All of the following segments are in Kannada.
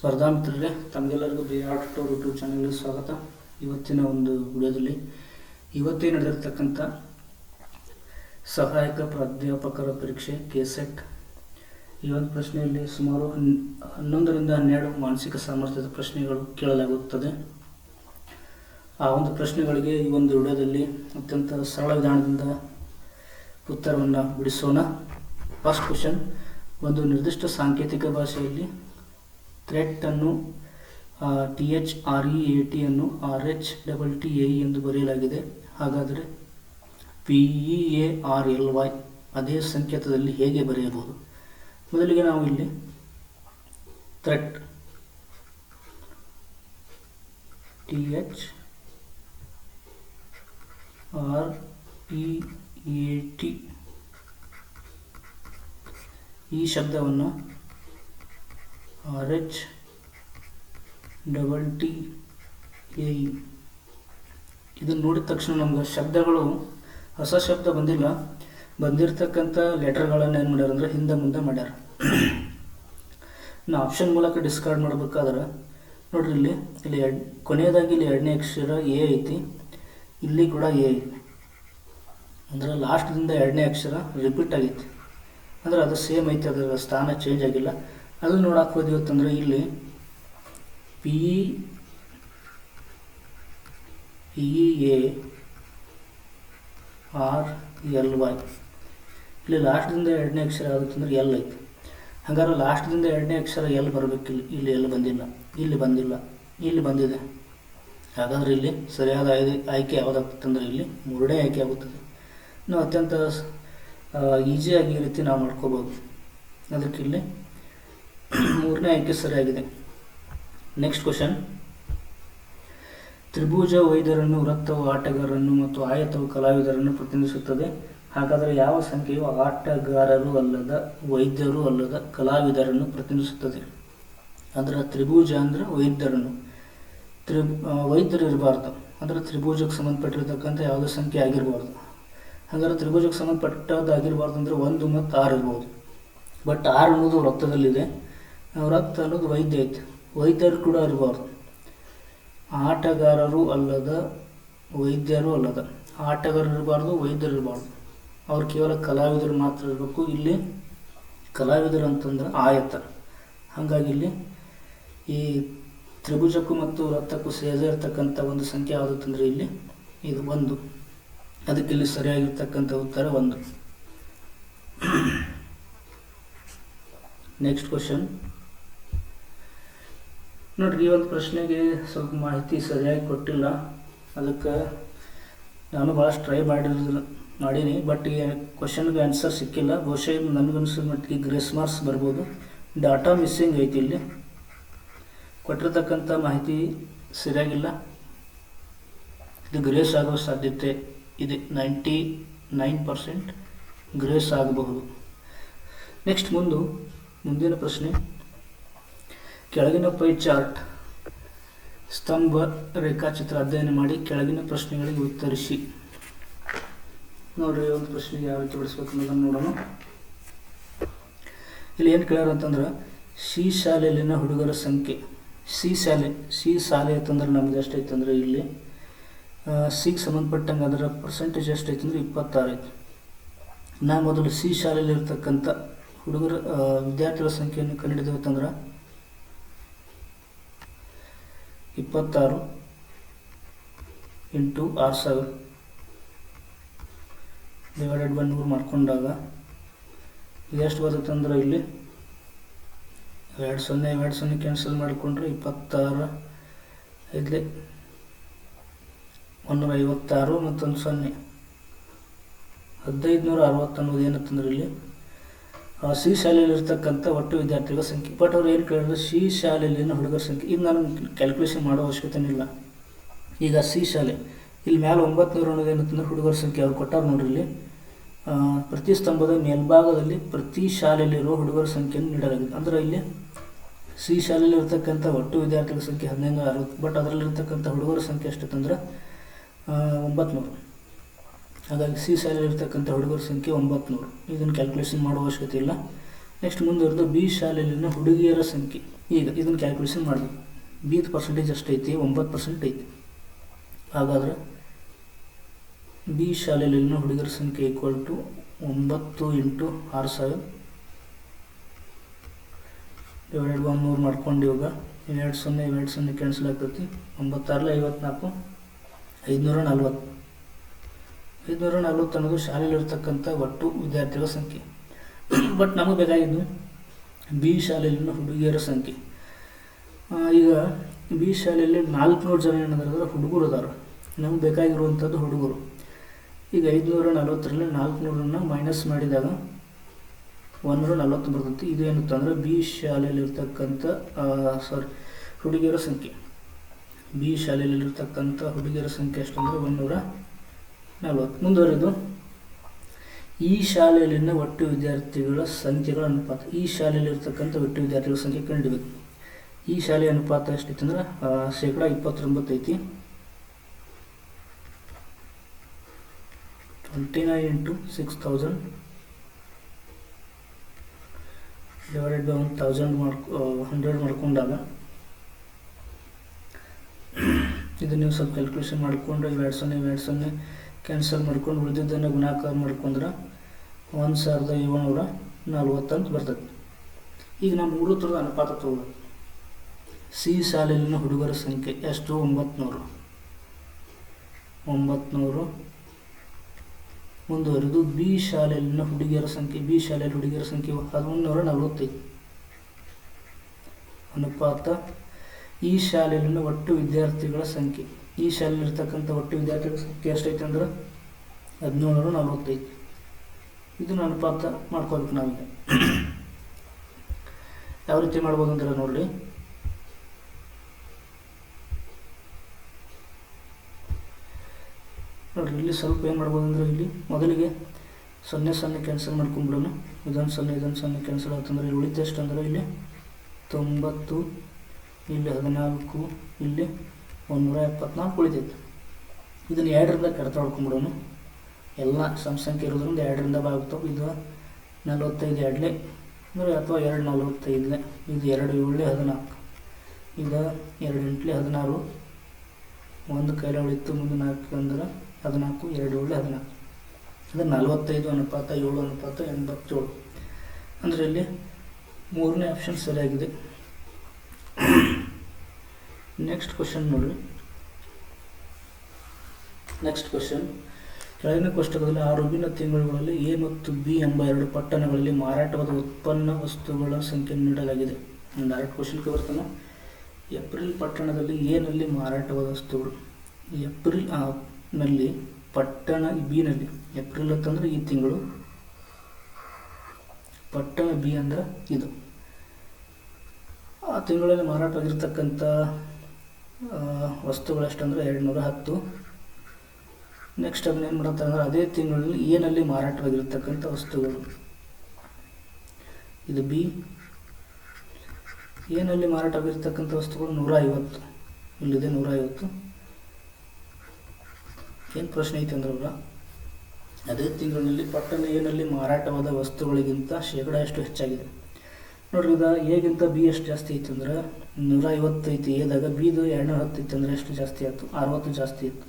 ಸ್ಪರ್ಧಾ ಮಿತ್ರರೇ, ತಮಗೆಲ್ಲರಿಗೂ ಬಿ ಆರ್ಟ್ ಟೋರ್ ಯೂಟ್ಯೂಬ್ ಚಾನಲ್ಗೆ ಸ್ವಾಗತ. ಇವತ್ತಿನ ಒಂದು ವಿಡಿಯೋದಲ್ಲಿ ಇವತ್ತೇ ನಡೆದಿರ್ತಕ್ಕಂಥ ಸಹಾಯಕ ಪ್ರಾಧ್ಯಾಪಕರ ಪರೀಕ್ಷೆ ಕೆ ಸೆಟ್ ಈ ಒಂದು ಪ್ರಶ್ನೆಯಲ್ಲಿ ಸುಮಾರು ಹನ್, ಹನ್ನೊಂದರಿಂದ ಹನ್ನೆರಡು ಮಾನಸಿಕ ಸಾಮರ್ಥ್ಯದ ಪ್ರಶ್ನೆಗಳು ಕೇಳಲಾಗುತ್ತದೆ. ಆ ಒಂದು ಪ್ರಶ್ನೆಗಳಿಗೆ ಈ ಒಂದು ವಿಡಿಯೋದಲ್ಲಿ ಅತ್ಯಂತ ಸರಳ ವಿಧಾನದಿಂದ ಉತ್ತರವನ್ನು ಬಿಡಿಸೋಣ. ಫಸ್ಟ್ ಕ್ವಶನ್ ಒಂದು ನಿರ್ದಿಷ್ಟ ಸಾಂಕೇತಿಕ ಭಾಷೆಯಲ್ಲಿ ಥ್ರೆಟ್ ಅನ್ನು T H R E A T ಅನ್ನು R H double T A ಎಂದು ಬರೆಯಲಾಗಿದೆ. ಹಾಗಾದರೆ P E A R L Y ಅದೇ ಸಂಕೇತದಲ್ಲಿ ಹೇಗೆ ಬರೆಯಬಹುದು? ಮೊದಲಿಗೆ ನಾವು ಇಲ್ಲಿ threat T H R E A T ಈ ಶಬ್ದವನ್ನು R H double T A ಇದನ್ನು ನೋಡಿದ ತಕ್ಷಣ ನಮ್ಗೆ ಶಬ್ದಗಳು, ಹೊಸ ಶಬ್ದ ಬಂದಿಲ್ಲ. ಬಂದಿರತಕ್ಕಂಥ ಲೆಟರ್ಗಳನ್ನು ಏನು ಮಾಡ್ಯಾರ ಅಂದ್ರೆ ಹಿಂದೆ ಮುಂದೆ ಮಾಡ್ಯಾರ. ನಾ ಆಪ್ಷನ್ ಮೂಲಕ ಡಿಸ್ಕಾರ್ಡ್ ಮಾಡ್ಬೇಕಾದ್ರೆ, ನೋಡ್ರಿ ಇಲ್ಲಿ ಇಲ್ಲಿ ಎರಡು, ಕೊನೆಯದಾಗಿ ಇಲ್ಲಿ ಎರಡನೇ ಅಕ್ಷರ ಎ ಐತಿ, ಇಲ್ಲಿ ಕೂಡ ಎ. ಅಂದ್ರೆ ಲಾಸ್ಟ್ದಿಂದ ಎರಡನೇ ಅಕ್ಷರ ರಿಪೀಟ್ ಆಗೈತಿ. ಅಂದ್ರೆ ಅದು ಸೇಮ್ ಐತಿ ಅದರ ಸ್ಥಾನ ಚೇಂಜ್ ಆಗಿಲ್ಲ. ಅದು ನೋಡಕ್ಕೆ ಅಂತಂದ್ರೆ ಇಲ್ಲಿ P E A R L Y ಇಲ್ಲಿ ಲಾಸ್ಟ್ದಿಂದ ಎರಡನೇ ಅಕ್ಷರ ಯಾವುದಂದ್ರೆ ಎಲ್ ಐತಿ. ಹಾಗಾದ್ರೆ ಲಾಸ್ಟ್ದಿಂದ ಎರಡನೇ ಅಕ್ಷರ ಎಲ್ ಬರಬೇಕಿಲ್ಲ ಇಲ್ಲಿ. ಎಲ್ ಬಂದಿಲ್ಲ. ಇಲ್ಲಿ ಬಂದಿಲ್ಲ. ಇಲ್ಲಿ ಬಂದಿದೆ. ಹಾಗಾದ್ರೆ ಇಲ್ಲಿ ಸರಿಯಾದ ಆಯ್ಕೆ ಆಯ್ಕೆ ಯಾವುದಾಗ್ತಂದ್ರೆ ಇಲ್ಲಿ ಮೂರನೇ ಆಯ್ಕೆ ಆಗುತ್ತದೆ. ನಾವು ಅತ್ಯಂತ ಈಸಿಯಾಗಿ ಈ ರೀತಿ ನಾವು ಮಾಡ್ಕೋಬೋದು ಅದಕ್ಕೆ ಇಲ್ಲಿ ಮೂರನೇ ಆಯ್ಕೆ ಸರಿಯಾಗಿದೆ. ನೆಕ್ಸ್ಟ್ ಕ್ವಶನ್ ತ್ರಿಭುಜ ವೈದ್ಯರನ್ನು, ವೃತ್ತವು ಆಟಗಾರರನ್ನು ಮತ್ತು ಆಯತವು ಕಲಾವಿದರನ್ನು ಪ್ರತಿನಿಧಿಸುತ್ತದೆ. ಹಾಗಾದರೆ ಯಾವ ಸಂಖ್ಯೆಯು ಆಟಗಾರರು ಅಲ್ಲದ ವೈದ್ಯರು ಅಲ್ಲದ ಕಲಾವಿದರನ್ನು ಪ್ರತಿನಿಧಿಸುತ್ತದೆ? ಅದರ ತ್ರಿಭುಜ ಅಂದ್ರೆ ವೈದ್ಯರನ್ನು. ತ್ರಿ ವೈದ್ಯರು ಇರಬಾರ್ದು. ಅಂದ್ರೆ ತ್ರಿಭುಜಕ್ಕೆ ಸಂಬಂಧಪಟ್ಟಿರತಕ್ಕಂಥ ಯಾವುದೇ ಸಂಖ್ಯೆ ಆಗಿರಬಾರ್ದು. ಹಾಗಾದ್ರೆ ತ್ರಿಭುಜಕ್ಕೆ ಸಂಬಂಧಪಟ್ಟದ್ದಾಗಿರಬಾರ್ದು ಅಂದರೆ ಒಂದು ಮತ್ತು ಆರು ಇರ್ಬೋದು. ಬಟ್ ಆರು ಅನ್ನೋದು ವೃತ್ತದಲ್ಲಿದೆ. ವೃತ್ತ ಅನ್ನೋದು ವೈದ್ಯ ಐತೆ. ವೈದ್ಯರು ಕೂಡ ಇರಬಾರ್ದು. ಆಟಗಾರರು ಅಲ್ಲದ ವೈದ್ಯರು ಅಲ್ಲದ. ಆಟಗಾರರು ಇರಬಾರ್ದು, ವೈದ್ಯರು ಇರಬಾರ್ದು. ಅವ್ರು ಕೇವಲ ಕಲಾವಿದರು ಮಾತ್ರ ಇರಬೇಕು. ಇಲ್ಲಿ ಕಲಾವಿದರು ಅಂತಂದ್ರೆ ಆಯತ ಹಾಗಾಗಿ ಇಲ್ಲಿ ಈ ತ್ರಿಭುಜಕ್ಕೂ ಮತ್ತು ರಕ್ತಕ್ಕೂ ಸೇರಿರ್ತಕ್ಕಂಥ ಒಂದು ಸಂಖ್ಯೆ ಯಾವುದಂತಂದ್ರೆ ಇಲ್ಲಿ ಇದು ಒಂದು. ಅದಕ್ಕೆ ಇಲ್ಲಿ ಸರಿಯಾಗಿರ್ತಕ್ಕಂಥ ಉತ್ತರ ಒಂದು. ನೆಕ್ಸ್ಟ್ ಕ್ವಶನ್ ನೋಡ್ರಿ, ಈ ಒಂದು ಪ್ರಶ್ನೆಗೆ ಸ್ವಲ್ಪ ಮಾಹಿತಿ ಸರಿಯಾಗಿ ಕೊಟ್ಟಿಲ್ಲ. ಅದಕ್ಕೆ ನಾನು ಭಾಳಷ್ಟು ಟ್ರೈ ಮಾಡಿರೋದಿಲ್ಲ ಮಾಡೀನಿ. ಬಟ್ ಈ ಕ್ವಶನ್ಗೆ ಆನ್ಸರ್ ಸಿಕ್ಕಿಲ್ಲ. ಬಹುಶಃ ನನಗನ್ಸಿದ ಮಟ್ಟಿಗೆ ಗ್ರೇಸ್ ಮಾರ್ಕ್ಸ್ ಬರ್ಬೋದು. ಡಾಟಾ ಮಿಸ್ಸಿಂಗ್ ಐತಿ ಇಲ್ಲಿ. ಕೊಟ್ಟಿರ್ತಕ್ಕಂಥ ಮಾಹಿತಿ ಸರಿಯಾಗಿಲ್ಲ. ಇದು ಗ್ರೇಸ್ ಆಗೋ ಸಾಧ್ಯತೆ ಇದೆ. ನೈಂಟಿ ನೈನ್ ಪರ್ಸೆಂಟ್ ಗ್ರೇಸ್ ಆಗಬಹುದು. ನೆಕ್ಸ್ಟ್ ಮುಂದು, ಮುಂದಿನ ಪ್ರಶ್ನೆ. ಕೆಳಗಿನ ಪೈ ಚಾರ್ಟ್ ಸ್ತಂಭ ರೇಖಾಚಿತ್ರ ಅಧ್ಯಯನ ಮಾಡಿ ಕೆಳಗಿನ ಪ್ರಶ್ನೆಗಳಿಗೆ ಉತ್ತರಿಸಿ. ನೋಡ್ರಿ, ಒಂದು ಪ್ರಶ್ನೆಗೆ ಯಾವ ರೀತಿ ಬಿಡಿಸ್ಬೇಕು ಅನ್ನೋದನ್ನು ನೋಡೋಣ. ಇಲ್ಲಿ ಏನು ಕೇಳ್ಯಾರ ಅಂತಂದ್ರೆ, ಸಿ ಶಾಲೆಯಲ್ಲಿನ ಹುಡುಗರ ಸಂಖ್ಯೆ. ಸಿ ಶಾಲೆ ಸಿ ಶಾಲೆ ಅಂತಂದ್ರೆ ನಮ್ದು ಎಷ್ಟು ಅಂದರೆ ಇಲ್ಲಿ ಸಿಗೆ ಸಂಬಂಧಪಟ್ಟಂಗೆ ಅದರ ಪರ್ಸೆಂಟೇಜ್ ಎಷ್ಟು ಐತೆ ಅಂದರೆ ಇಪ್ಪತ್ತಾರು ಐತೆ. ನಾ ಮೊದಲು ಸಿ ಶಾಲೆಯಲ್ಲಿ ಇರ್ತಕ್ಕಂಥ ಹುಡುಗರ ವಿದ್ಯಾರ್ಥಿಗಳ ಸಂಖ್ಯೆಯನ್ನು ಕಂಡುಹಿಡಿದೇವತ್ತಂದ್ರೆ ಇಪ್ಪತ್ತಾರು ಇಂಟು ಆರು ಸಾವಿರ. ಡಿವೈಡೆಡ್ ಬೈ ನೂರು ಮಾಡ್ಕೊಂಡಾಗ ಎಷ್ಟು ಬರುತ್ತಂದ್ರೆ ಇಲ್ಲಿ ಎರಡು ಸೊನ್ನೆ ಎರಡು ಸೊನ್ನೆ ಕ್ಯಾನ್ಸಲ್ ಮಾಡಿಕೊಂಡ್ರೆ ಇಪ್ಪತ್ತಾರು ಇಲ್ಲಿ ಒಂದೂರ ಐವತ್ತಾರು ಮತ್ತೊಂದು ಸೊನ್ನೆ. ಹದಿನೈದು ನೂರ ಅರವತ್ತು ಅನ್ನೋದು ಏನಂತಂದ್ರೆ ಇಲ್ಲಿ ಸಿ ಶಾಲೆಯಲ್ಲಿ ಇರ್ತಕ್ಕಂಥ ಒಟ್ಟು ವಿದ್ಯಾರ್ಥಿಗಳ ಸಂಖ್ಯೆ. ಬಟ್ ಅವ್ರು ಏನು ಕೇಳಿದ್ರು? ಸಿ ಶಾಲೆಯಲ್ಲಿನ ಹುಡುಗರ ಸಂಖ್ಯೆ. ಈಗ ನಾನು ಕ್ಯಾಲ್ಕುಲೇಷನ್ ಮಾಡೋ ಅವಶ್ಯಕತೆ ಇಲ್ಲ. ಈಗ ಸಿ ಶಾಲೆ. ಇಲ್ಲಿ ಮೇಲೆ ಒಂಬತ್ತು ನೂರ ಅನ್ನೋದು ಹುಡುಗರ ಸಂಖ್ಯೆ ಅವ್ರು ಕೊಟ್ಟಾರ ನೋಡ್ರಿ ಇಲ್ಲಿ. ಪ್ರತಿ ಸ್ತಂಭದ ಮೇಲ್ಭಾಗದಲ್ಲಿ ಪ್ರತಿ ಶಾಲೆಯಲ್ಲಿರುವ ಹುಡುಗರ ಸಂಖ್ಯೆಯನ್ನು ನೀಡಲಾಗಿದೆ. ಅಂದರೆ ಇಲ್ಲಿ ಸಿ ಶಾಲೆಯಲ್ಲಿ ಇರ್ತಕ್ಕಂಥ ಒಟ್ಟು ವಿದ್ಯಾರ್ಥಿಗಳ ಸಂಖ್ಯೆ ಹದಿನೈದು ಅರವತ್ತು. ಬಟ್ ಅದರಲ್ಲಿರ್ತಕ್ಕಂಥ ಹುಡುಗರ ಸಂಖ್ಯೆ ಎಷ್ಟಂತಂದ್ರೆ ಒಂಬತ್ತು ನೂರು ಹಾಗಾಗಿ ಸಿ ಶಾಲೆಯಲ್ಲಿ ಇರ್ತಕ್ಕಂಥ ಹುಡುಗರ ಸಂಖ್ಯೆ ಒಂಬತ್ತು ನೂರು ಇದನ್ನು ಕ್ಯಾಲ್ಕುಲೇಷನ್ ಮಾಡುವ ಅವಶ್ಯಕತೆ ಇಲ್ಲ. ನೆಕ್ಸ್ಟ್ ಮುಂದುವರೆದು ಬಿ ಶಾಲೆಯಲ್ಲಿನ ಹುಡುಗಿಯರ ಸಂಖ್ಯೆ. ಈಗ ಇದನ್ನು ಕ್ಯಾಲ್ಕುಲೇಷನ್ ಮಾಡಬೇಕು. ಬೀತ್ ಪರ್ಸೆಂಟೇಜ್ ಅಷ್ಟೈತಿ, ಒಂಬತ್ತು ಪರ್ಸೆಂಟ್ ಐತಿ. ಹಾಗಾದ್ರೆ ಬಿ ಶಾಲೆಯಲ್ಲಿನ ಹುಡುಗರ ಸಂಖ್ಯೆ ಈಕ್ವಲ್ ಟು ಒಂಬತ್ತು ಇಂಟು ಆರು ಸಾವಿರ. ಡಿವೈಡೆಡ್ ಬೈ ಮೂರು ಮಾಡ್ಕೊಂಡು ಇವಾಗ ಇವೆರಡು ಸೊನ್ನೆ ಇವೆರಡು ಸೊನ್ನೆ ಕ್ಯಾನ್ಸಲ್ ಆಗ್ತೈತಿ. ಒಂಬತ್ತಾರಲ್ಲ ಐವತ್ನಾಲ್ಕು, ಐದುನೂರ ನಲ್ವತ್ತು. ಐದುನೂರ ನಲ್ವತ್ತು ಅನ್ನೋದು ಶಾಲೆಯಲ್ಲಿರ್ತಕ್ಕಂಥ ಒಟ್ಟು ವಿದ್ಯಾರ್ಥಿಗಳ ಸಂಖ್ಯೆ. ಬಟ್ ನಮಗೆ ಬೇಕಾಗಿದ್ದು ಬಿ ಶಾಲೆಯಲ್ಲಿನ ಹುಡುಗಿಯರ ಸಂಖ್ಯೆ. ಈಗ ಬಿ ಶಾಲೆಯಲ್ಲಿ ನಾಲ್ಕುನೂರು ಜನ ಏನಂದ್ರೆ ಹುಡುಗರು ಅದಾರ. ನಮ್ಗೆ ಬೇಕಾಗಿರುವಂಥದ್ದು ಹುಡುಗರು. ಈಗ ಐದುನೂರ ನಲವತ್ತರಲ್ಲಿ ನಾಲ್ಕುನೂರನ್ನ ಮೈನಸ್ ಮಾಡಿದಾಗ ಒಂದೂರ ನಲವತ್ತು ಬರ್ತೈತಿ ಇದು ಏನಂತ ಅಂದರೆ ಬಿ ಶಾಲೆಯಲ್ಲಿರ್ತಕ್ಕಂಥ ಸಾರಿ ಹುಡುಗಿಯರ ಸಂಖ್ಯೆ. ಬಿ ಶಾಲೆಯಲ್ಲಿರ್ತಕ್ಕಂಥ ಹುಡುಗಿಯರ ಸಂಖ್ಯೆ ಎಷ್ಟಂದ್ರೆ ಒಂದೂರ ನಲ್ವತ್ತು ಮುಂದುವರೆದು. ಈ ಶಾಲೆಯಲ್ಲಿನ ಒಟ್ಟು ವಿದ್ಯಾರ್ಥಿಗಳ ಸಂಖ್ಯೆಗಳ ಅನುಪಾತ. ಈ ಶಾಲೆಯಲ್ಲಿರ್ತಕ್ಕಂಥ ಒಟ್ಟು ವಿದ್ಯಾರ್ಥಿಗಳ ಸಂಖ್ಯೆ ಕಂಡುಬೇಕು. ಈ ಶಾಲೆಯ ಅನುಪಾತ ಎಷ್ಟಿತ್ತಂದ್ರೆ ಶೇಕಡ ಇಪ್ಪತ್ತೊಂಬತ್ತು ಐತಿ. Twenty nine into six thousand divided by one thousand ಮಾಡ್ಕೊ ಹಂಡ್ರೆಡ್ ಮಾಡ್ಕೊಂಡಾಗ, ಇದು ನೀವು ಸ್ವಲ್ಪ ಕ್ಯಾಲ್ಕುಲೇಷನ್ ಮಾಡಿಕೊಂಡು ಎರಡು ಸೊನ್ನೆ ಎರಡು ಸೊನ್ನೆ ಕ್ಯಾನ್ಸಲ್ ಮಾಡ್ಕೊಂಡು ಉಳಿದಿದ್ದನ್ನು ಗುಣಾಕಾರ ಮಾಡ್ಕೊಂಡ್ರೆ ಒಂದು ಸಾವಿರದ ಏಳ್ನೂರ ನಲ್ವತ್ತಂತ ಬರ್ತದೆ. ಈಗ ನಾವು ಮೂರು ಥರದ ಅನುಪಾತ ತಗೋಬೇಕು ಸಿ ಶಾಲೆಯಲ್ಲಿನ ಹುಡುಗರ ಸಂಖ್ಯೆ ಎಷ್ಟು ಒಂಬತ್ನೂರು ಒಂಬತ್ನೂರು ಮುಂದುವರೆದು ಬಿ ಶಾಲೆಯಲ್ಲಿನ ಹುಡುಗಿಯರ ಸಂಖ್ಯೆ, ಬಿ ಶಾಲೆಯಲ್ಲಿ ಹುಡುಗಿಯರ ಸಂಖ್ಯೆ ಹದಿನೂರ ನಲವತ್ತೈದು. ಅನುಪಾತ, ಈ ಶಾಲೆಯಲ್ಲಿನ ಒಟ್ಟು ವಿದ್ಯಾರ್ಥಿಗಳ ಸಂಖ್ಯೆ ಈ ಶಾಲೆಯಲ್ಲಿರ್ತಕ್ಕಂಥ ಒಟ್ಟು ವಿದ್ಯಾರ್ಥಿಗಳ ಸಂಖ್ಯೆ ಎಷ್ಟೈತೆ ಅಂದ್ರೆ ಹದಿನೇಳು ನಲವತ್ತೈದು. ಇದನ್ನು ಅನುಪಾತ ಮಾಡ್ಕೋಬೇಕು ನಾವೀಗ. ಯಾವ ರೀತಿ ಮಾಡ್ಬೋದು ಅಂದ್ರೆ ನೋಡ್ರಿ ನೋಡ್ರಿ, ಇಲ್ಲಿ ಸ್ವಲ್ಪ ಏನು ಮಾಡ್ಬೋದು ಅಂದ್ರೆ ಇಲ್ಲಿ ಮೊದಲಿಗೆ ಸೊನ್ನೆ ಸೊನ್ನೆ ಕ್ಯಾನ್ಸಲ್ ಮಾಡ್ಕೊಂಡ್ಬಿಡೋಣ. ಇದೊಂದು ಸೊನ್ನೆ ಇದೊಂದು ಸೊನ್ನೆ ಕ್ಯಾನ್ಸಲ್ ಆಯ್ತಂದ್ರೆ ಇಲ್ಲಿ ಉಳಿತು ಎಷ್ಟು ಅಂದ್ರೆ ಇಲ್ಲಿ ತೊಂಬತ್ತು, ಇಲ್ಲಿ ಹದಿನಾಲ್ಕು, ಇಲ್ಲಿ ಒಂದೂರ ಎಪ್ಪತ್ನಾಲ್ಕು ಉಳಿತೈತೆ ಇದನ್ನು ಎರಡರಿಂದ ಕಡಿತ ಹೊಡ್ಕೊಂಡ್ಬಿಡೋಣ ಎಲ್ಲ ಸಮ ಸಂಖ್ಯೆ ಇರೋದ್ರಿಂದ ಎರಡರಿಂದ ಬಾಗ್ತಾವೆ ಇದು ನಲವತ್ತೈದು ಎರಡಲೇ, ಅಂದರೆ ಅಥವಾ ಎರಡು ನಲವತ್ತೈದಲೇ. ಇದು ಎರಡು ಏಳು ಹದಿನಾಲ್ಕು. ಇದು ಎರಡು ಎಂಟ್ಲೆ ಹದಿನಾರು. ಒಂದು ಕೈಲ ಉಳಿತು ಮುಂದೆ ನಾಲ್ಕು ಅಂದ್ರೆ ಹದಿನಾಲ್ಕು, ಎರಡು ಏಳು ಹದಿನಾಲ್ಕು. ಅಂದರೆ ನಲವತ್ತೈದು ಅನುಪಾತ, ಏಳು ಅನುಪಾತ, ಎಂಬತ್ತೇಳು. ಅಂದರೆ ಇಲ್ಲಿ ಮೂರನೇ ಆಪ್ಷನ್ ಸರಿಯಾಗಿದೆ. ನೆಕ್ಸ್ಟ್ ಕ್ವಶನ್ ನೋಡ್ರಿ. ನೆಕ್ಸ್ಟ್ ಕ್ವಶನ್ ಕೆಳಗಿನ ಕೋಷ್ಟಕದಲ್ಲಿ ಆರು ತಿಂಗಳುಗಳಲ್ಲಿ ಎ ಮತ್ತು ಬಿ ಎಂಬ ಎರಡು ಪಟ್ಟಣಗಳಲ್ಲಿ ಮಾರಾಟವಾದ ಉತ್ಪನ್ನ ವಸ್ತುಗಳ ಸಂಖ್ಯೆಯನ್ನು ನೀಡಲಾಗಿದೆ. ಡೈರೆಕ್ಟ್ ಕ್ವಶನ್ಗೆ ಬರ್ತಾನೆ. ಏಪ್ರಿಲ್ ಪಟ್ಟಣದಲ್ಲಿ ಎನಲ್ಲಿ ಮಾರಾಟವಾದ ವಸ್ತುಗಳು. ಏಪ್ರಿಲ್ನಲ್ಲಿ ಪಟ್ಟಣ ಬಿನಲ್ಲಿ ಏಪ್ರಿಲ್ ಅಂತಂದ್ರೆ ಈ ತಿಂಗಳು. ಪಟ್ಟಣ ಬಿ ಅಂದ್ರೆ ಇದು. ಆ ತಿಂಗಳಲ್ಲಿ ಮಾರಾಟವಾಗಿರ್ತಕ್ಕಂಥ ಎಷ್ಟಂದ್ರೆ ಎರಡು ನೂರ ಹತ್ತು. ನೆಕ್ಸ್ಟ್ ಅದನ್ನ ಏನು ಮಾಡುತ್ತೆ ಅಂದರೆ ಅದೇ ತಿಂಗಳಲ್ಲಿ ಏನಲ್ಲಿ ಮಾರಾಟವಾಗಿರ್ತಕ್ಕಂಥ ವಸ್ತುಗಳು. ಇದು ಬಿ. ಏನಲ್ಲಿ ಮಾರಾಟವಾಗಿರ್ತಕ್ಕಂಥ ವಸ್ತುಗಳು ನೂರ ಐವತ್ತು ಇಲ್ಲಿದೆ ನೂರ ಐವತ್ತು ಏನು ಪ್ರಶ್ನೆ ಐತೆ ಅಂದ್ರೆ ಅವರ? ಅದೇ ತಿಂಗಳಲ್ಲಿ ಪಟ್ಟಣ ಏನಲ್ಲಿ ಮಾರಾಟವಾದ ವಸ್ತುಗಳಿಗಿಂತ ಶೇಕಡ ಎಷ್ಟು ಹೆಚ್ಚಾಗಿದೆ? ನೋಡ್ರಿ ಇದು ಎಗಿಂತ ಬಿ ಎಷ್ಟು ಜಾಸ್ತಿ ಐತಿ ಅಂದ್ರೆ ನೂರ ಐವತ್ತು ಐತಿ ಎದಾಗ ಬಿದು ಎರಡುನೂರ ಹತ್ತು ಐತಿ ಅಂದ್ರೆ ಎಷ್ಟು ಜಾಸ್ತಿ ಆಯ್ತು? ಅರವತ್ತು ಜಾಸ್ತಿ ಇತ್ತು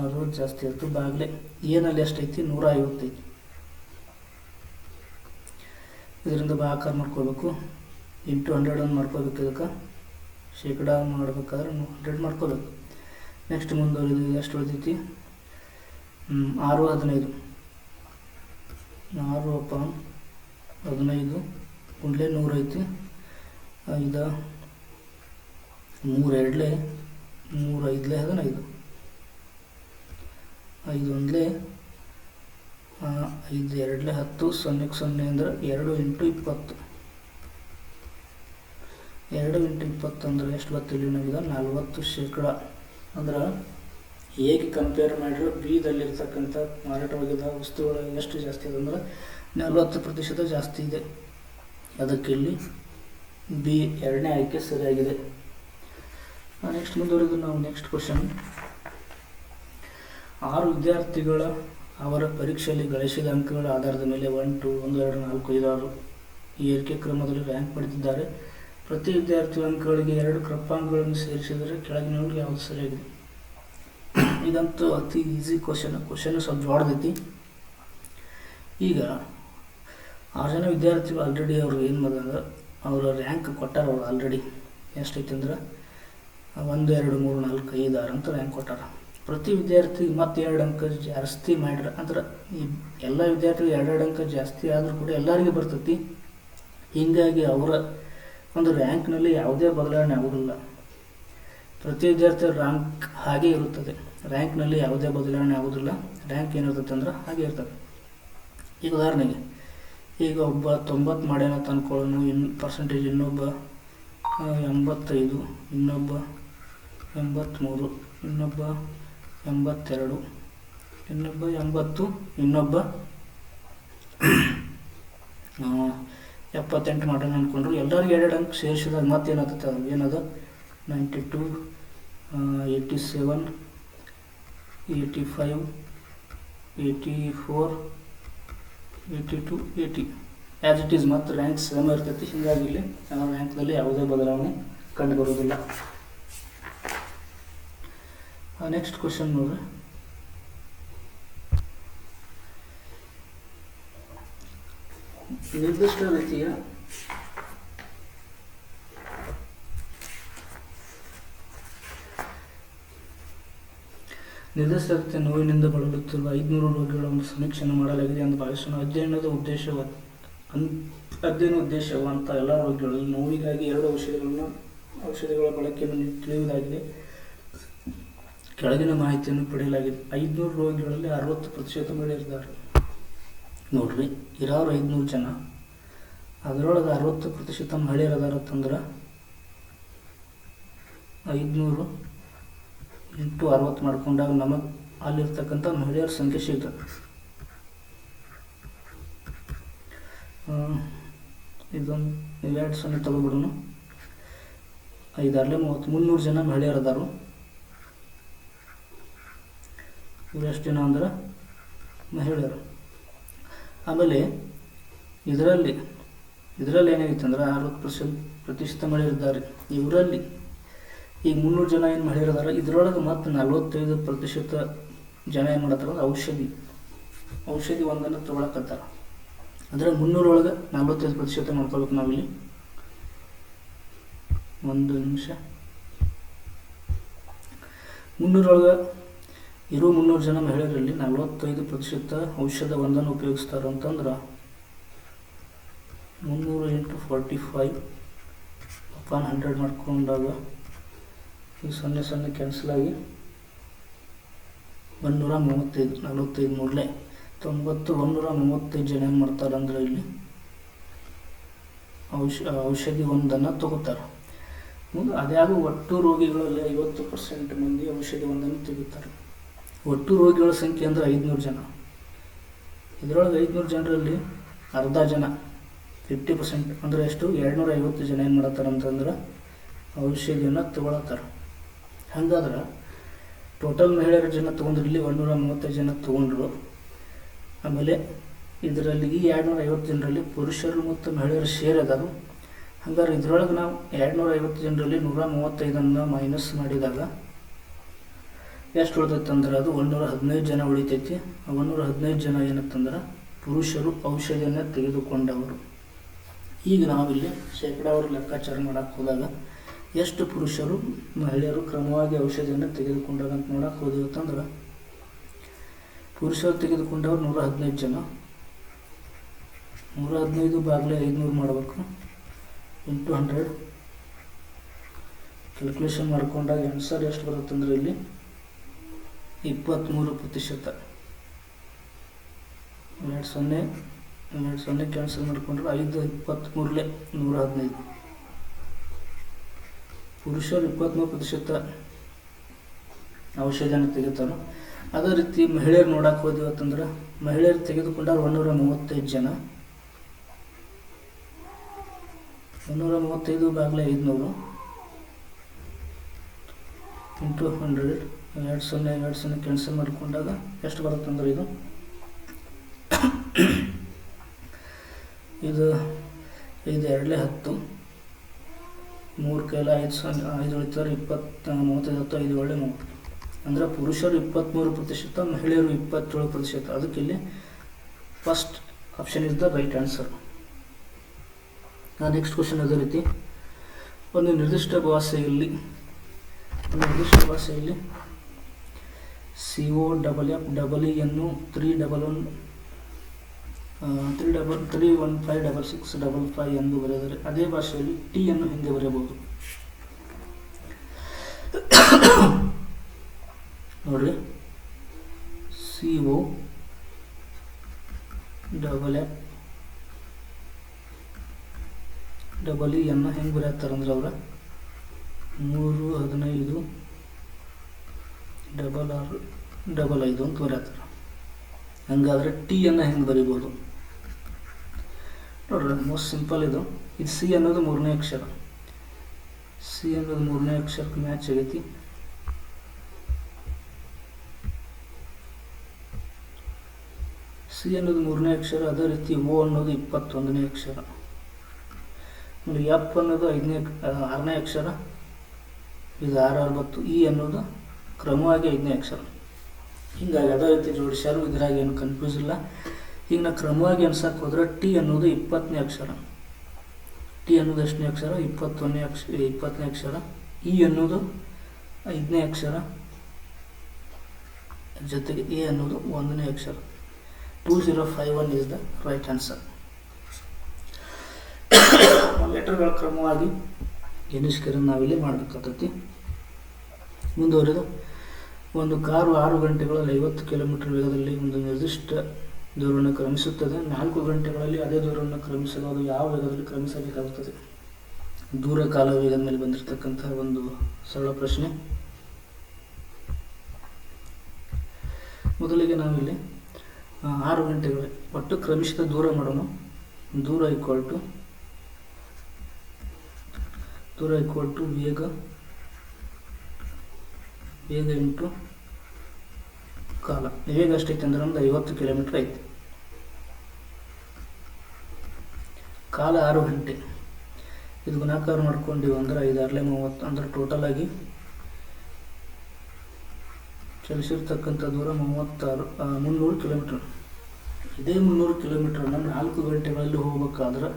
ಅರವತ್ತು ಜಾಸ್ತಿ ಆಯ್ತು. ಬಾಗ್ಲೆ ಏನಲ್ಲಿ ಎಷ್ಟೈತಿ ನೂರ ಐವತ್ತೈತಿ ಇದರಿಂದ ಬಾಕಾರ ಮಾಡ್ಕೋಬೇಕು. ಇಂಟು ಹಂಡ್ರೆಡ್ ಒಂದು ಮಾಡ್ಕೋಬೇಕು ಇದಕ್ಕೆ. ಶೇಕಡ ಮಾಡ್ಬೇಕಾದ್ರೆ ಹಂಡ್ರೆಡ್ ಮಾಡ್ಕೋಬೇಕು. ನೆಕ್ಸ್ಟ್ ಮುಂದುವರಿದು ಎಷ್ಟು ಉಳಿದೈತಿ? ಆರು ಹದಿನೈದು. ಆರು ಅಪ್ಪ. ಹದಿನೈದು, ಕುಂಡ್ಲೆ ನೂರು ಐತಿ. ಐದು, ಮೂರು ಎರಡ್ಲೆ, ಮೂರು ಐದಲೇ ಹದಿನೈದು. ಐದು ಒಂದಲೆ ಐದು ಎರಡಲೆ ಹತ್ತು ಸೊನ್ನೆಗೆ ಸೊನ್ನೆ ಅಂದ್ರೆ ಎರಡು ಇಂಟು ಇಪ್ಪತ್ತು. ಎರಡು ಇಂಟು ಇಪ್ಪತ್ತು ಅಂದ್ರೆ ಎಷ್ಟು ಗೊತ್ತಿಲ್ಲ ನಮಗೆ? ನಲ್ವತ್ತು ಶೇಕಡ. ಅಂದ್ರೆ ಹೇಗೆ ಕಂಪೇರ್ ಮಾಡಿರೋ? ಬೀದಲ್ಲಿರ್ತಕ್ಕಂಥ ಮಾರಾಟವಾಗಿದ್ದ ವಸ್ತುಗಳು ಎಷ್ಟು ಜಾಸ್ತಿ ಇದೆ ಅಂದ್ರೆ ನಲ್ವತ್ತು ಪ್ರತಿಶತ ಜಾಸ್ತಿ ಇದೆ. ಅದಕ್ಕೆ ಇಲ್ಲಿ ಬಿ ಎರಡನೇ ಆಯ್ಕೆ ಸರಿಯಾಗಿದೆ. ನೆಕ್ಸ್ಟ್ ಮುಂದುವರೆದು ನಾವು ನೆಕ್ಸ್ಟ್ ಕ್ವಶನ್ ಆರು ವಿದ್ಯಾರ್ಥಿಗಳ ಅವರ ಪರೀಕ್ಷೆಯಲ್ಲಿ ಗಳಿಸಿದ ಅಂಕಗಳ ಆಧಾರದ ಮೇಲೆ ಒನ್ ಟು ಒಂದು, ಎರಡು, ನಾಲ್ಕು, ಐದು, ಆರು ಈ ಏರಿಕೆ ಕ್ರಮದಲ್ಲಿ ರ್ಯಾಂಕ್ ಪಡೆದಿದ್ದಾರೆ. ಪ್ರತಿ ವಿದ್ಯಾರ್ಥಿ ಅಂಕಗಳಿಗೆ ಎರಡು ಕ್ರಮಾಂಕಗಳನ್ನು ಸೇರಿಸಿದರೆ ಕೆಳಗಿನವ್ರಿಗೆ ಯಾವುದು ಸರಿಯಾಗಿದೆ? ಇದಂತೂ ಅತಿ ಈಸಿ ಕ್ವಶನ್ ಕ್ವಶನ್ ಸ್ವಲ್ಪ ಜೋಡ್ದೈತಿ ಈಗ ಆರು ಜನ ವಿದ್ಯಾರ್ಥಿಗಳು ಆಲ್ರೆಡಿ ಅವ್ರು ಏನು ಮಾಡಿದ್ರೆ, ಅವರ ರ್ಯಾಂಕ್ ಕೊಟ್ಟಾರ ಅವ್ರು ಆಲ್ರೆಡಿ ಎಷ್ಟೈತೆ ಅಂದ್ರೆ ಒಂದು, ಎರಡು, ಮೂರು, ನಾಲ್ಕು, ಐದು, ಆರು ಅಂತ ರ್ಯಾಂಕ್ ಕೊಟ್ಟಾರ. ಪ್ರತಿ ವಿದ್ಯಾರ್ಥಿ ಮತ್ತೆ ಎರಡು ಅಂಕ ಜಾಸ್ತಿ ಮಾಡ್ರ ಅಂದ್ರೆ ಈ ಎಲ್ಲ ವಿದ್ಯಾರ್ಥಿಗಳು ಎರಡೆರಡು ಅಂಕ ಜಾಸ್ತಿ ಆದರೂ ಕೂಡ ಎಲ್ಲರಿಗೂ ಬರ್ತೈತಿ. ಹೀಗಾಗಿ ಅವರ ಒಂದು ರ್ಯಾಂಕ್ನಲ್ಲಿ ಯಾವುದೇ ಬದಲಾವಣೆ ಆಗೋದಿಲ್ಲ. ಪ್ರತಿ ವಿದ್ಯಾರ್ಥಿ ರ್ಯಾಂಕ್ ಹಾಗೆ ಇರುತ್ತದೆ. ರ್ಯಾಂಕ್ನಲ್ಲಿ ಯಾವುದೇ ಬದಲಾವಣೆ ಆಗೋದಿಲ್ಲ. ರ್ಯಾಂಕ್ ಏನಿರ್ತೈತೆ ಅಂದ್ರೆ ಹಾಗೆ ಇರ್ತದೆ. ಈಗ ಉದಾಹರಣೆಗೆ ಈಗ ಒಬ್ಬ ತೊಂಬತ್ತು ಮಾಡ್ಯಾನ ಅಂತ ಅನ್ಕೊಳ್ಳೋನು ಇನ್ ಪರ್ಸೆಂಟೇಜ್ ಇನ್ನೊಬ್ಬ ಎಂಬತ್ತೈದು, ಇನ್ನೊಬ್ಬ ಎಂಬತ್ತ್ಮೂರು ಇನ್ನೊಬ್ಬ ಎಂಬತ್ತೆರಡು, ಇನ್ನೊಬ್ಬ ಎಂಬತ್ತು, ಇನ್ನೊಬ್ಬ ಎಪ್ಪತ್ತೆಂಟು ಮಾಡ್ಯಾನ ಅಂದ್ಕೊಂಡ್ರು ಎಲ್ಲರಿಗೂ ಎರಡೆರಡು ಅಂಕ ಸೇರಿಸಿದಾಗ ಮತ್ತೇನಾಗ್ತದೆ ಅದು ಏನದು? Ninety two eighty seven eighty five eighty four eighty two eighty as it is ಮತ್ತು ರ್ಯಾಂಕ್ ಸೇಮ್ ಇರ್ತೈತಿ. ಹೀಗಾಗಿ ಇಲ್ಲಿ ಆ ರ್ಯಾಂಕ್ನಲ್ಲಿ ಯಾವುದೇ ಬದಲಾವಣೆ ಕಂಡು ಬರೋದಿಲ್ಲ ನೆಕ್ಸ್ಟ್ ಕ್ವಶನ್ ನೋಡ್ರಿ. ನಿರ್ದಿಷ್ಟ ರೀತಿಯ ನಿರ್ದಿಷ್ಟ ರೀತಿಯ ನೋವಿನಿಂದ ಬಳಲುತ್ತಿರುವ ಐದುನೂರು ರೋಗಿಗಳನ್ನು ಸಮೀಕ್ಷೆಯನ್ನು ಮಾಡಲಾಗಿದೆ ಎಂದು ಭಾವಿಸೋಣ ಅಧ್ಯಯನದ ಉದ್ದೇಶ ಅಧ್ಯಯನ ಉದ್ದೇಶವಂತ ಎಲ್ಲ ರೋಗಿಗಳಲ್ಲಿ ನೋವಿಗಾಗಿ ಎರಡು ಔಷಧಿಗಳನ್ನು ಔಷಧಿಗಳ ಬಳಕೆಯನ್ನು ತಿಳಿಯುವುದಾಗಿದೆ. ಕೆಳಗಿನ ಮಾಹಿತಿಯನ್ನು ಪಡೆಯಲಾಗಿದೆ. ಐದುನೂರು ರೋಗಿಗಳಲ್ಲಿ ಅರವತ್ತು ಪ್ರತಿಶತ ಮಹಿಳೆಯರಿದ್ದಾರೆ ನೋಡ್ರಿ, ಇರೋರು ಐದುನೂರು ಜನ. ಅದರೊಳಗೆ ಅರವತ್ತು ಪ್ರತಿಶತ ಮಹಿಳೆಯರು ಅದಾರ ಅಂತಂದ್ರೆ ಐದುನೂರು ಇಂಟು ಅರವತ್ತು ಮಾಡ್ಕೊಂಡಾಗ ನಮಗೆ ಅಲ್ಲಿರ್ತಕ್ಕಂಥ ಮಹಿಳೆಯರ ಸಂಖ್ಯೆ ಸಿಗ್ತದೆ. ಇದೊಂದು ಎರಡು ಸೊನ್ನೆ ತಗೊಬಿಡೋಣ. ಐದಾರಲೆ ಮೂವತ್ತು, ಮುನ್ನೂರು ಜನ ಮಹಿಳೆಯರು ಅದಾರು ಇವರೆಷ್ಟು ಜನ ಅಂದ್ರೆ ಮಹಿಳೆಯರು. ಆಮೇಲೆ ಇದರಲ್ಲಿ ಇದರಲ್ಲಿ ಏನಾಗಿತ್ತು ಅಂದ್ರೆ ಅರವತ್ತು ಪರ್ಸೆಂಟ್ ಪ್ರತಿಶತ ಮಹಿಳೆಯರಿದ್ದಾರೆ. ಇವರಲ್ಲಿ ಈಗ ಮುನ್ನೂರು ಜನ ಏನು ಮಾಡಿರೋದಾರ ಇದರೊಳಗೆ ಮತ್ತು ನಲ್ವತ್ತೈದು ಪ್ರತಿಶತ ಜನ ಏನು ಮಾಡತ್ತಾರ ಔಷಧಿ ಔಷಧಿ ಒಂದನ್ನು ತೊಗೊಳಕತ್ತಾರ. ಅಂದರೆ ಮುನ್ನೂರೊಳಗೆ ನಲ್ವತ್ತೈದು ಪ್ರತಿಶತ ನೋಡ್ಕೋಬೇಕು ನಾವಿಲ್ಲಿ. ಒಂದು ನಿಮಿಷ. ಮುನ್ನೂರೊಳಗೆ ಇರೋ ಮುನ್ನೂರು ಜನ ಮಹಿಳೆಯರಲ್ಲಿ ನಲವತ್ತೈದು ಪ್ರತಿಶತ ಔಷಧ ಒಂದನ್ನು ಉಪಯೋಗಿಸ್ತಾರೆ ಅಂತಂದ್ರೆ ಮುನ್ನೂರು into forty five upon hundred ಮಾಡ್ಕೊಂಡಾಗ ಈ ಸೊನ್ನೆ ಸೊನ್ನೆ ಕ್ಯಾನ್ಸಲ್ ಆಗಿ ಒಂದೂರ ಮೂವತ್ತೈದು, ನಲವತ್ತೈದು ಮೂರಲೆ ತೊಂಬತ್ತು, ಒಂದೂರ ಮೂವತ್ತೈದು ಜನ ಏನು ಮಾಡ್ತಾರೆ ಇಲ್ಲಿ ಔಷ, ಔಷಧಿ ಒಂದನ್ನು ತಗೋತಾರೆ. ಅದ್ಯಾವುದು ಒಟ್ಟು ರೋಗಿಗಳಲ್ಲಿ ಐವತ್ತು ಪರ್ಸೆಂಟ್ ಮಂದಿ ಔಷಧಿ ಒಂದನ್ನು ತೆಗಿತಾರೆ. ಒಟ್ಟು ರೋಗಿಗಳ ಸಂಖ್ಯೆ ಅಂದರೆ ಐದುನೂರು ಜನ. ಇದರೊಳಗೆ ಐದುನೂರು ಜನರಲ್ಲಿ ಅರ್ಧ ಜನ ಫಿಫ್ಟಿ ಪರ್ಸೆಂಟ್ ಅಂದರೆ ಎಷ್ಟು? ಎರಡುನೂರ ಐವತ್ತು ಜನ ಏನು ಮಾಡತ್ತಾರೆ ಅಂತಂದ್ರೆ ಔಷಧಿಯನ್ನು ತಗೊಳತ್ತಾರೆ. ಹಂಗಾದ್ರೆ ಟೋಟಲ್ ಮಹಿಳೆಯರ ಜನ ತೊಗೊಂಡ್ರು ಇಲ್ಲಿ ಒಂದೂರ ಮೂವತ್ತೈದು ಜನ ತೊಗೊಂಡ್ರು. ಆಮೇಲೆ ಇದರಲ್ಲಿ ಈ ಎರಡುನೂರ ಐವತ್ತು ಜನರಲ್ಲಿ ಪುರುಷರು ಮತ್ತು ಮಹಿಳೆಯರು ಶೇರ್ ಅದಾರು ಹಂಗಾರೆ ಇದ್ರೊಳಗೆ ನಾವು ಎರಡುನೂರ ಐವತ್ತು ಜನರಲ್ಲಿ ನೂರ ಮೂವತ್ತೈದನ್ನು ಮೈನಸ್ ಮಾಡಿದಾಗ ಎಷ್ಟು ಉಳಿತೈತೆ ಅಂದ್ರೆ ಅದು ಒಂದೂರ ಹದಿನೈದು ಜನ ಉಳಿತೈತಿ. ಆ ಒಂದೂರ ಹದಿನೈದು ಜನ ಏನಂತಂದ್ರೆ ಪುರುಷರು ಔಷಧಿಯನ್ನು ತೆಗೆದುಕೊಂಡವರು. ಈಗ ನಾವಿಲ್ಲಿ ಶೇಕಡಾವಾರು ಲೆಕ್ಕಾಚಾರ ಮಾಡೋಕ್ಕೆ ಹೋದಾಗ ಎಷ್ಟು ಪುರುಷರು, ಮಹಿಳೆಯರು ಕ್ರಮವಾಗಿ ಔಷಧಿಯನ್ನು ತೆಗೆದುಕೊಂಡಾಗ ಅಂತ ನೋಡಕ್ಕೆ ಹೋದೆವು ಅಂತಂದ್ರೆ, ಪುರುಷರು ತೆಗೆದುಕೊಂಡವ್ರು ನೂರ ಹದಿನೈದು ಜನ. ನೂರ ಹದಿನೈದು ಬಾಗಿಲೇ ಐದುನೂರು ಮಾಡಬೇಕು. Into hundred. ಕ್ಯಾಲ್ಕುಲೇಷನ್ ಮಾಡ್ಕೊಂಡಾಗ ಆನ್ಸರ್ ಎಷ್ಟು ಬರುತ್ತೆ ಅಂದ್ರೆ ಇಲ್ಲಿ ಇಪ್ಪತ್ತ್ಮೂರು ಪ್ರತಿಶತ. ಎರಡು ಸೊನ್ನೆ ಎರಡು ಸೊನ್ನೆ ಕ್ಯಾನ್ಸಲ್ ಮಾಡಿಕೊಂಡ್ರೆ ಐದು ಇಪ್ಪತ್ತ್ಮೂರಲೆ ನೂರ ಹದಿನೈದು. ಪುರುಷರು ಇಪ್ಪತ್ತ್ಮೂರು ಪ್ರತಿಶತ ಔಷಧಿಯನ್ನು ತೆಗಿತಾರೋ ಅದೇ ರೀತಿ ಮಹಿಳೆಯರು ನೋಡಕ್ಕೆ ಹೋದಿವತ್ತಂದ್ರೆ ಮಹಿಳೆಯರು ತೆಗೆದುಕೊಂಡಾಗ ಒಂದೂರ ಮೂವತ್ತೈದು ಜನ. ಮುನ್ನೂರ ಮೂವತ್ತೈದು ಬಾಗಿಲ ಐದುನೂರು. ಇಂಟು ಹಂಡ್ರೆಡ್, ಎರಡು ಸೊನ್ನೆ ಎರಡು ಸೊನ್ನೆ ಕ್ಯಾನ್ಸಲ್ ಮಾಡಿಕೊಂಡಾಗ ಎಷ್ಟು ಬರುತ್ತಂದ್ರೆ ಇದು. ಇದು ಇದು ಎರಡಲೇ ಹತ್ತು. ಮೂರು ಕೈಲ ಐದು ಸೊನ್ನೆ ಐದು ಉಳಿತಾರೆ ಇಪ್ಪತ್ತು, ಮೂವತ್ತೈದು ಹತ್ತು ಐದು ಒಳ್ಳೆ ಮೂವತ್ತು ಅಂದರೆ ಪುರುಷರು ಇಪ್ಪತ್ತ್ಮೂರು ಪ್ರತಿಶತ, ಮಹಿಳೆಯರು ಇಪ್ಪತ್ತೇಳು ಪ್ರತಿಶತ. ಅದಕ್ಕೆ ಇಲ್ಲಿ first option is the right answer next question ಅದೇ ರೀತಿ. ಒಂದು ನಿರ್ದಿಷ್ಟ ಭಾಷೆಯಲ್ಲಿ, ಒಂದು ನಿರ್ದಿಷ್ಟ ಭಾಷೆಯಲ್ಲಿ C O double F double E ಎನ್ನು three double one three double three one five double six double five ಎಂದು ಬರೆದರೆ ಅದೇ ಭಾಷೆಯಲ್ಲಿ ಟಿ ಅನ್ನು ಹಿಂದೆ ಬರೆಯಬಹುದು. ನೋಡ್ರಿ. C O double F double E ಅನ್ನು ಹೆಂಗೆ ಬರೆಯತ್ತಾರಂದ್ರೆ ಅವರ? ಮೂರು, ಹದಿನೈದು ಡಬಲ್ ಆರು ಡಬಲ್ ಐದು ಅಂತ ಬರೆಯತ್ತಾರೆ. ಹಂಗಾದ್ರೆ ಟಿ ಅನ್ನು ಹೆಂಗೆ ಬರಿಬೋದು ನೋಡ್ರಿ ಮೋಸ್ಟ್ ಸಿಂಪಲ್ ಇದು. ಇದು ಸಿ ಅನ್ನೋದು ಮೂರನೇ ಅಕ್ಷರ. ಸಿ ಅನ್ನೋದು ಮೂರನೇ ಅಕ್ಷರಕ್ಕೆ ಮ್ಯಾಚ್ ಆಗೈತಿ. ಸಿ ಅನ್ನೋದು ಮೂರನೇ ಅಕ್ಷರ, ಅದೇ ರೀತಿ ಓ ಅನ್ನೋದು ಇಪ್ಪತ್ತೊಂದನೇ ಅಕ್ಷರ. ಎಫ್ ಅನ್ನೋದು ಐದನೇ ಆರನೇ ಅಕ್ಷರ. ಇದು ಆರು ಅರವತ್ತು ಇ ಅನ್ನೋದು ಕ್ರಮವಾಗಿ ಐದನೇ ಅಕ್ಷರ. ಹಿಂಗಾಗಿ ಅದೇ ರೀತಿ ಜೋಡಿಸ್ಯಾರು ಇದ್ರಾಗ ಏನು ಕನ್ಫ್ಯೂಸ್ ಇಲ್ಲ. ಈಗ ನಾ ಕ್ರಮವಾಗಿ ಅನ್ಸಕ್ಕೆ ಹೋದ್ರೆ ಟಿ ಅನ್ನೋದು ಇಪ್ಪತ್ತನೇ ಅಕ್ಷರ. ಟಿ ಅನ್ನೋದು ಎಷ್ಟನೇ ಅಕ್ಷರ? ಇಪ್ಪತ್ತೊಂದನೇ ಅಕ್ಷರ ಇಪ್ಪತ್ತನೇ ಅಕ್ಷರ. ಇ ಅನ್ನೋದು ಐದನೇ ಅಕ್ಷರ. ಜೊತೆಗೆ ಎ ಅನ್ನೋದು ಒಂದನೇ ಅಕ್ಷರ. Two zero five one is the right answer. ಲೆಟರ್ಗಳ ಕ್ರಮವಾಗಿ ಎನಿಸ್ಕರನ್ನು ನಾವಿಲ್ಲಿ ಮಾಡಬೇಕಾಗ್ತೈತಿ. ಮುಂದುವರೆದು, ಒಂದು ಕಾರು ಆರು ಗಂಟೆಗಳಲ್ಲಿ ಐವತ್ತು ಕಿಲೋಮೀಟರ್ ವೇಗದಲ್ಲಿ ಒಂದು ನಿರ್ದಿಷ್ಟ ದೂರವನ್ನು ಕ್ರಮಿಸುತ್ತದೆ. ನಾಲ್ಕು ಗಂಟೆಗಳಲ್ಲಿ ಅದೇ ದೂರವನ್ನು ಕ್ರಮಿಸಲು ಅದು ಯಾವ ವೇಗದಲ್ಲಿ ಕ್ರಮಿಸಬೇಕಾಗುತ್ತದೆ? ದೂರ ಕಾಲ ವೇಗದ ಮೇಲೆ ಬಂದಿರತಕ್ಕಂತಹ ಒಂದು ಸರಳ ಪ್ರಶ್ನೆ. ಮೊದಲಿಗೆ ನಾವಿಲ್ಲಿ ಇಲ್ಲಿ ಆರು ಗಂಟೆಗಳ. ಒಟ್ಟು ಕ್ರಮಿಸಿದ ದೂರ ಮಾಡೋಣ. ದೂರ ಈಕ್ವಲ್ ಟು ದೂರ ಈಕ್ವಲ್ ಟು ವೇಗ ವೇಗ ಇಂಟು ಕಾಲ. ಇವಾಗ ಎಷ್ಟೈತೆ ಅಂದ್ರೆ ಒಂದು ಐವತ್ತು ಕಿಲೋಮೀಟ್ರ್ ಐತೆ. ಕಾಲ ಆರು ಗಂಟೆ. ಇದು ಗುಣಾಕಾರ ಮಾಡ್ಕೊಂಡಿವಿ ಅಂದ್ರೆ ಐದಾರಲೆ ಮೂವತ್ತು, ಅಂದ್ರೆ ಟೋಟಲ್ ಆಗಿ ಚಲಿಸಿರ್ತಕ್ಕಂಥ ದೂರ ಮೂವತ್ತಾರು ಮುನ್ನೂರು ಕಿಲೋಮೀಟರ್. ಇದೇ ಮುನ್ನೂರು ಕಿಲೋಮೀಟ್ರನ್ನ ನಾಲ್ಕು ಗಂಟೆಗಳಲ್ಲಿ ಹೋಗ್ಬೇಕಾದ್ರೆ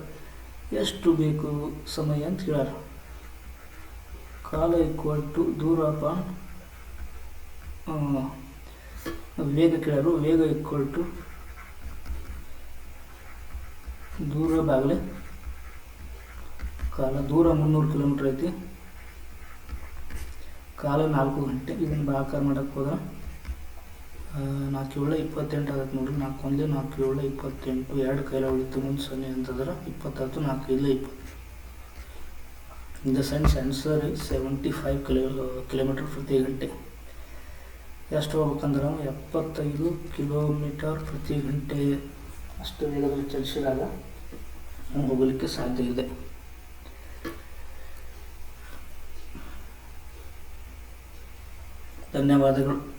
ಎಷ್ಟು ಬೇಕು ಸಮಯ ಅಂತ ಹೇಳಾರ ಕಾಲ ಈಕ್ವಲ್ ಟು ದೂರ ಅಪಾನ್ ವೇಗ ಕೇಳರು ವೇಗ ಈಕ್ವಲ್ ಟು ದೂರ ಬಾಗಲೆ, ಕಾಲ ದೂರ ಮುನ್ನೂರು ಕಿಲೋಮೀಟ್ರ್ ಐತಿ. ಕಾಲ ನಾಲ್ಕು ಗಂಟೆ, ಇದನ್ನು ಭಾಗಾಕಾರ ಮಾಡಕ್ಕೆ ಹೋದ ನಾಲ್ಕು ಏಳು ಇಪ್ಪತ್ತೆಂಟು ಆಗತ್ತೆ ನೋಡ್ರಿ. ನಾಲ್ಕು ಒಂದೇ, ನಾಲ್ಕು ಏಳು ಇಪ್ಪತ್ತೆಂಟು, ಎರಡು ಕೈಲ ಉಳಿತು ಮುಂದೆ ಸೊನ್ನೆ ಅಂತಂದ್ರೆ ಇಪ್ಪತ್ತತ್ತು ನಾಲ್ಕು ಇಲ್ಲ ಇಪ್ಪತ್ತು. In the sense answer seventy five kilo kilometre ಪ್ರತಿ ಗಂಟೆ. ಎಷ್ಟು ಹೋಗ್ಬೇಕಂದ್ರೆ ಎಪ್ಪತ್ತೈದು ಕಿಲೋಮೀಟರ್ ಪ್ರತಿ ಗಂಟೆ ಅಷ್ಟು ವೇಗದಲ್ಲಿ ಚಲಿಸಿದಾಗ ಹೋಗಲಿಕ್ಕೆ ಸಾಧ್ಯ ಇದೆ. ಧನ್ಯವಾದಗಳು.